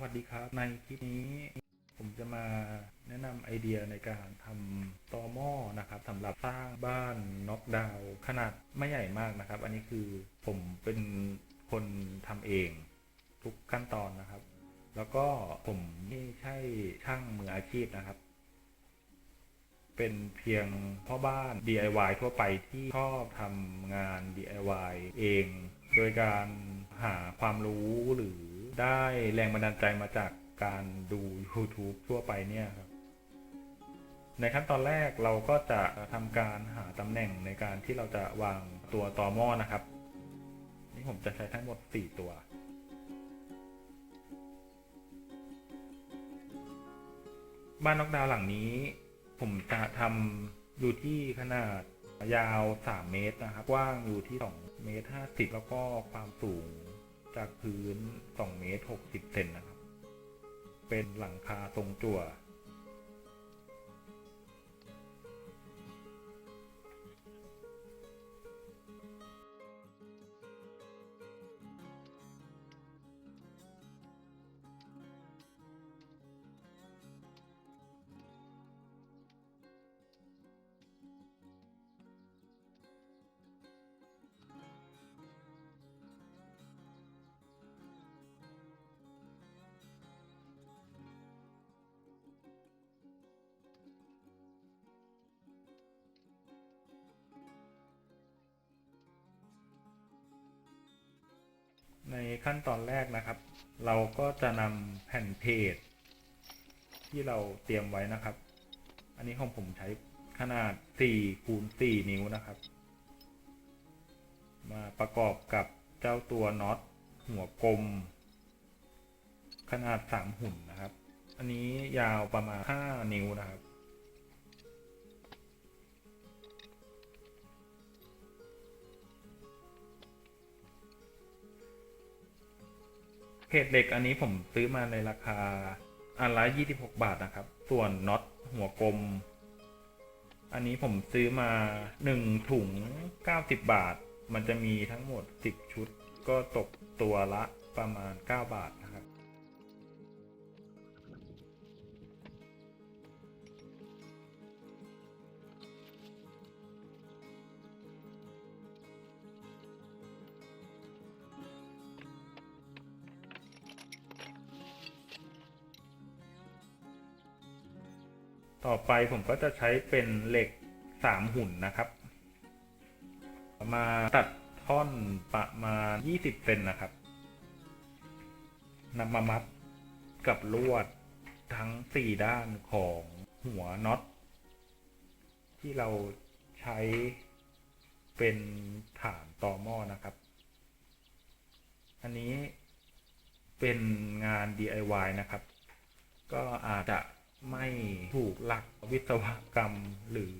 สวัสดีครับ ในคลิปนี้ผมจะมาแนะนำไอเดียในการทำตอหม้อนะครับสำหรับสร้างบ้านน็อกดาวน์ขนาดไม่ใหญ่มากนะครับ อันนี้คือผมเป็นคนทำเองทุกขั้นตอนนะครับ แล้วก็ผมไม่ใช่ช่างมืออาชีพนะครับ เป็นเพียงพ่อบ้าน DIY ทั่วไปที่ชอบทำงาน DIY เอง โดยการหาความรู้หรือ ได้แรงบันดาลใจมาจากการดู YouTube ทั่วไปเนี่ยครับในขั้นตอนแรกเราก็จะทำการหาตำแหน่งในการที่เราจะวางตัวต่อหม้อนะครับ นี่ผมจะใช้ทั้งหมด 4 ตัว บ้านน็อกดาวหลังนี้ ผมจะทำอยู่ที่ขนาดยาว 3 เมตรนะครับกว้างอยู่ที่ 2 เมตร 50 แล้วก็ความสูง จากพื้น2เมตร60เซนนะครับ เป็นหลังคาทรงจั่ว ขั้นตอนแรกนะครับ เราก็จะนำแผ่นเพจ ที่เราเตรียมไว้นะครับ อันนี้ของผมใช้ขนาด4คูณ4นิ้วนะครับ มาประกอบกับเจ้าตัวน็อตหัวกลม ขนาด3หุ่นนะครับ อันนี้ยาวประมาณ 5 นิ้วนะครับ เพจเหล็กอันนี้ผมซื้อมาในราคาอันละ26บาทนะครับ ส่วนน็อตหัวกลม อันนี้ผมซื้อมาหนึ่งถุงเก้าสิบบาท มันจะมีทั้งหมดสิบชุด ก็ตกตัวละประมาณเก้าบาทนะ ต่อไปผมก็จะใช้เป็นเหล็กสามหุ่นนะครับ มาตัดท่อนประมาณ20เซนนะครับนำมามัดกับลวดทั้ง4ด้านของหัวน็อต ที่เราใช้เป็นฐานต่อหม้อนะครับ อันนี้เป็นงาน DIY นะครับ ก็อาจจะ ไม่ถูกหลักวิศวกรรมหรือ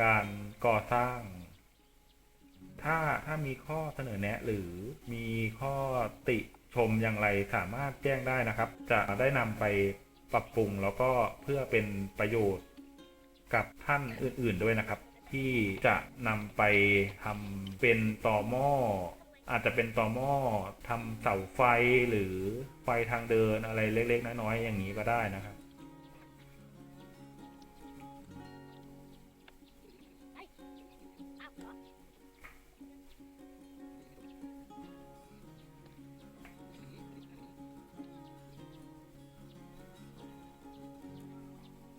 การก่อสร้าง ถ้าถ้ามีข้อเสนอแนะ หรือมีข้อติชมอย่างไรสามารถแจ้งได้นะครับ จะได้นำไปปรับปรุงแล้วก็เพื่อเป็นประโยชน์กับท่านอื่นๆด้วยนะครับ ที่จะนำไปทำเป็นต่อหม้ออาจจะเป็นต่อหม้อทำเสาไฟหรือไฟทางเดินอะไรเล็กๆน้อยๆอย่างนี้ก็ได้นะครับ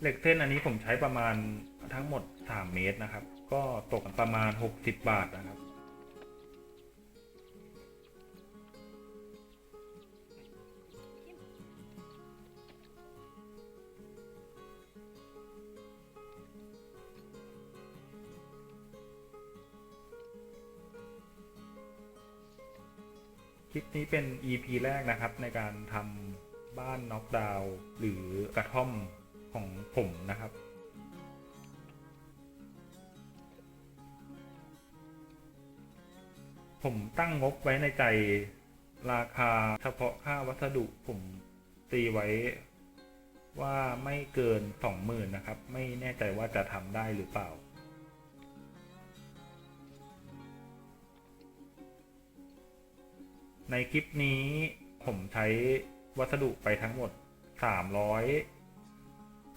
เหล็กเส้นอันนี้ผมใช้ประมาณทั้งหมด 3 เมตรนะครับ ก็ตกประมาณ 60 บาทนะครับ คลิปนี้เป็น EP แรกนะครับในการทำบ้านน็อกดาวน์หรือกระท่อม ของผมนะครับ ผมตั้งงบไว้ในใจราคาเฉพาะค่าวัสดุผมตีไว้ว่าไม่เกินสองหมื่นนะครับ ไม่แน่ใจว่าจะทำได้หรือเปล่า ในคลิปนี้ผมใช้วัสดุไปทั้งหมดส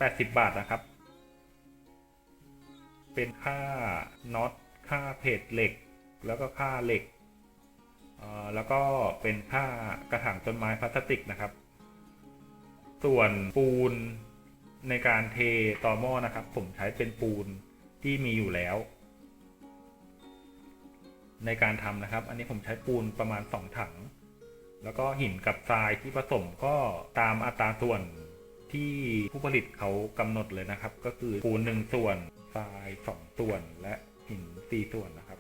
ามร้อยแปดสิบบาทนะครับ เป็นค่าน็อตค่าเพจเหล็ก แล้วก็ค่าเหล็กแล้วก็เป็นค่ากระถางต้นไม้พลาสติกนะครับ ส่วนปูนในการเทต่อหม้อนะครับ ผมใช้เป็นปูนที่มีอยู่แล้ว ในการทำนะครับ อันนี้ผมใช้ปูนประมาณ 2 ถัง แล้วก็หินกับทรายที่ผสมก็ตามอัตราส่วน ที่ผู้ผลิตเขากำหนดเลยนะครับ ก็คือปูนหนึ่งส่วนทรายสองส่วนและหินสี่ส่วนนะครับ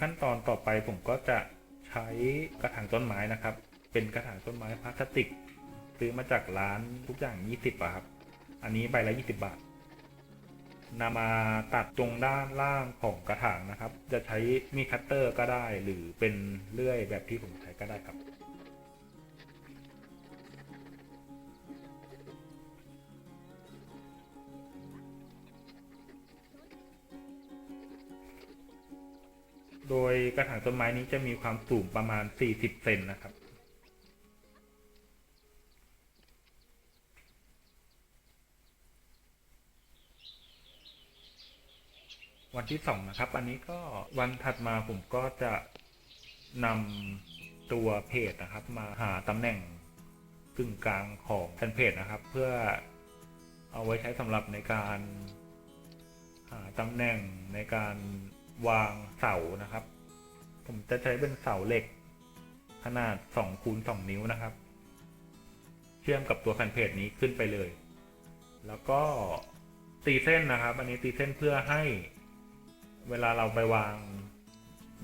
ขั้นตอนต่อไปผมก็จะใช้กระถางต้นไม้นะครับ เป็นกระถางต้นไม้พลาสติก ซื้อมาจากร้านทุกอย่าง 20บาทครับ อันนี้ใบละ 20 บาทนำมาตัดตรงด้านล่างของกระถางนะครับ จะใช้มีดคัตเตอร์ก็ได้หรือเป็นเลื่อยแบบที่ผมใช้ก็ได้ครับ ดยกระถางต้นไม้นี้จะมีความสูงประมาณ 40 เซนนะครับ วันที่สองนะครับ อันนี้ก็วันถัดมาผมก็จะนำตัวเพจนะครับ มาหาตำแหน่งกึ่งกลางของแผ่นเพจนะครับ เพื่อเอาไว้ใช้สำหรับในการหาตำแหน่งในการ วางเสานะครับ ผมจะใช้เป็นเสาเหล็ก ขนาด2คูณ2นิ้วนะครับ เชื่อมกับตัวแผ่นเพจนี้ขึ้นไปเลย แล้วก็ตีเส้นนะครับ อันนี้ตีเส้นเพื่อให้เวลาเราไปวาง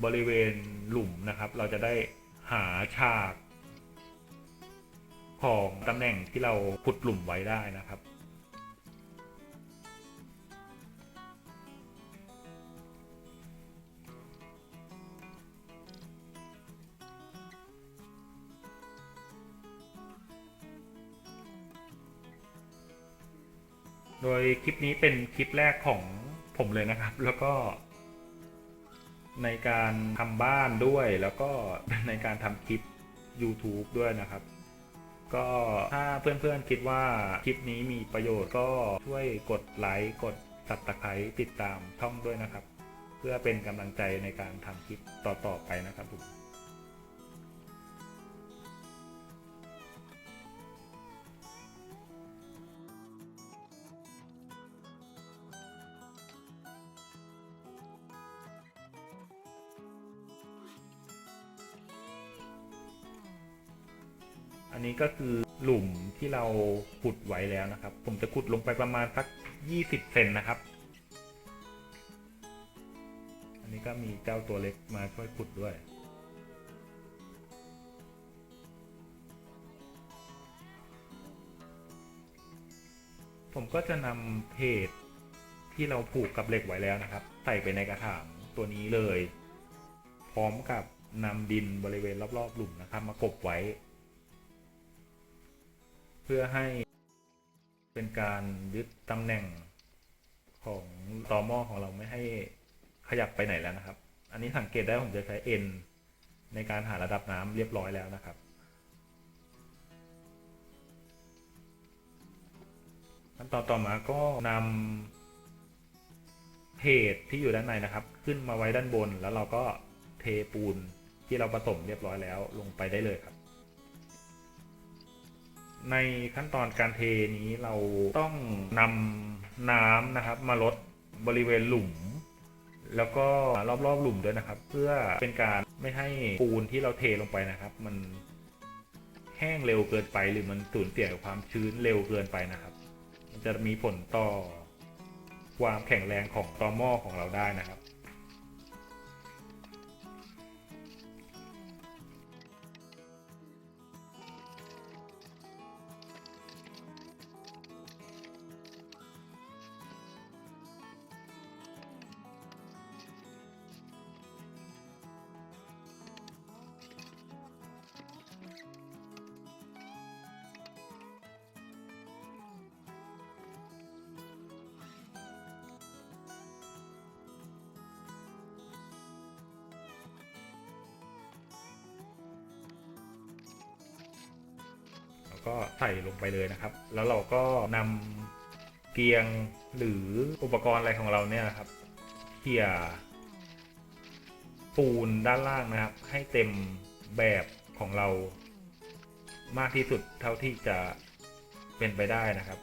บริเวณหลุมนะครับ เราจะได้หาฉากของตำแหน่งที่เราขุดหลุมไว้ได้นะครับ โดยคลิปนี้เป็นคลิปแรกของผมเลยนะครับ แล้วก็ในการทำบ้านด้วยแล้วก็ในการทำคลิป YouTube ด้วยนะครับ ก็ถ้าเพื่อนๆคิดว่าคลิปนี้มีประโยชน์ก็ช่วยกดไลค์กด subscribe ติดตามช่องด้วยนะครับ เพื่อเป็นกำลังใจในการทำคลิปต่อๆไปนะครับผม อันนี้ก็คือหลุมที่เราขุดไว้แล้วนะครับ ผมจะขุดลงไปประมาณสัก 20 เซนนะครับ อันนี้ก็มีเจ้าตัวเล็กมาช่วยขุดด้วยผมก็จะนำเพจที่เราผูกกับเหล็กไว้แล้วนะครับ ใส่ไปในกระถางตัวนี้เลย พร้อมกับนำดินบริเวณรอบๆหลุมนะครับ มากบไว้ เพื่อให้เป็นการยึดตำแหน่งของตอมอของเราไม่ให้ขยับไปไหนแล้วนะครับ อันนี้สังเกตได้ผมจะใช้ N ในการหาระดับน้ำเรียบร้อยแล้วนะครับ ขั้นตอนต่อมาก็นำเพจที่อยู่ด้านในนะครับ ขึ้นมาไว้ด้านบนแล้วเราก็เทปูนที่เราผสมเรียบร้อยแล้วลงไปได้เลยครับ ในขั้นตอนการเทนี้เราต้องนำน้ำนะครับ มาลดบริเวณหลุม แล้วก็รอบๆหลุมด้วยนะครับ เพื่อเป็นการไม่ให้ปูนที่เราเทลงไปนะครับ มันแห้งเร็วเกินไปหรือมันสูญเสียความชื้นเร็วเกินไปนะครับ มันจะมีผลต่อความแข็งแรงของตอหม้อของเราได้นะครับ ก็ใส่ลงไปเลยนะครับ แล้วเราก็นำเกียงหรืออุปกรณ์อะไรของเราเนี่ยนะครับเขี่ยปูนด้านล่างนะครับ ให้เต็มแบบของเรามากที่สุดเท่าที่จะเป็นไปได้นะครับ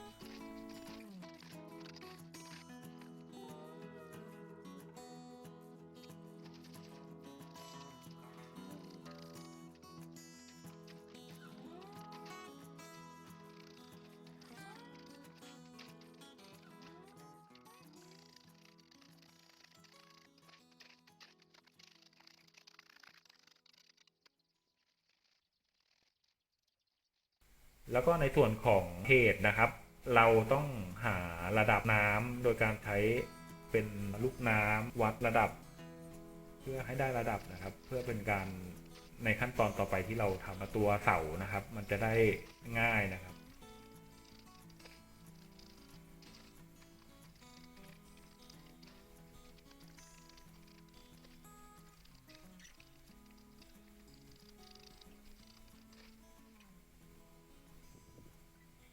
แล้วก็ในส่วนของเหตุนะครับ เราต้องหาระดับน้ำโดยการใช้เป็นลูกน้ำวัดระดับ เพื่อให้ได้ระดับนะครับ เพื่อเป็นการในขั้นตอนต่อไปที่เราทำตัวเสานะครับ มันจะได้ง่ายนะครับ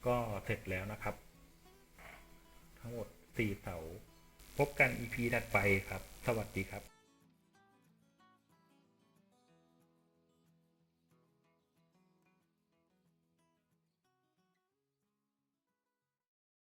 ก็เสร็จแล้วนะครับ ทั้งหมด 4 เสา พบกัน EP ถัดไปครับ สวัสดีครับ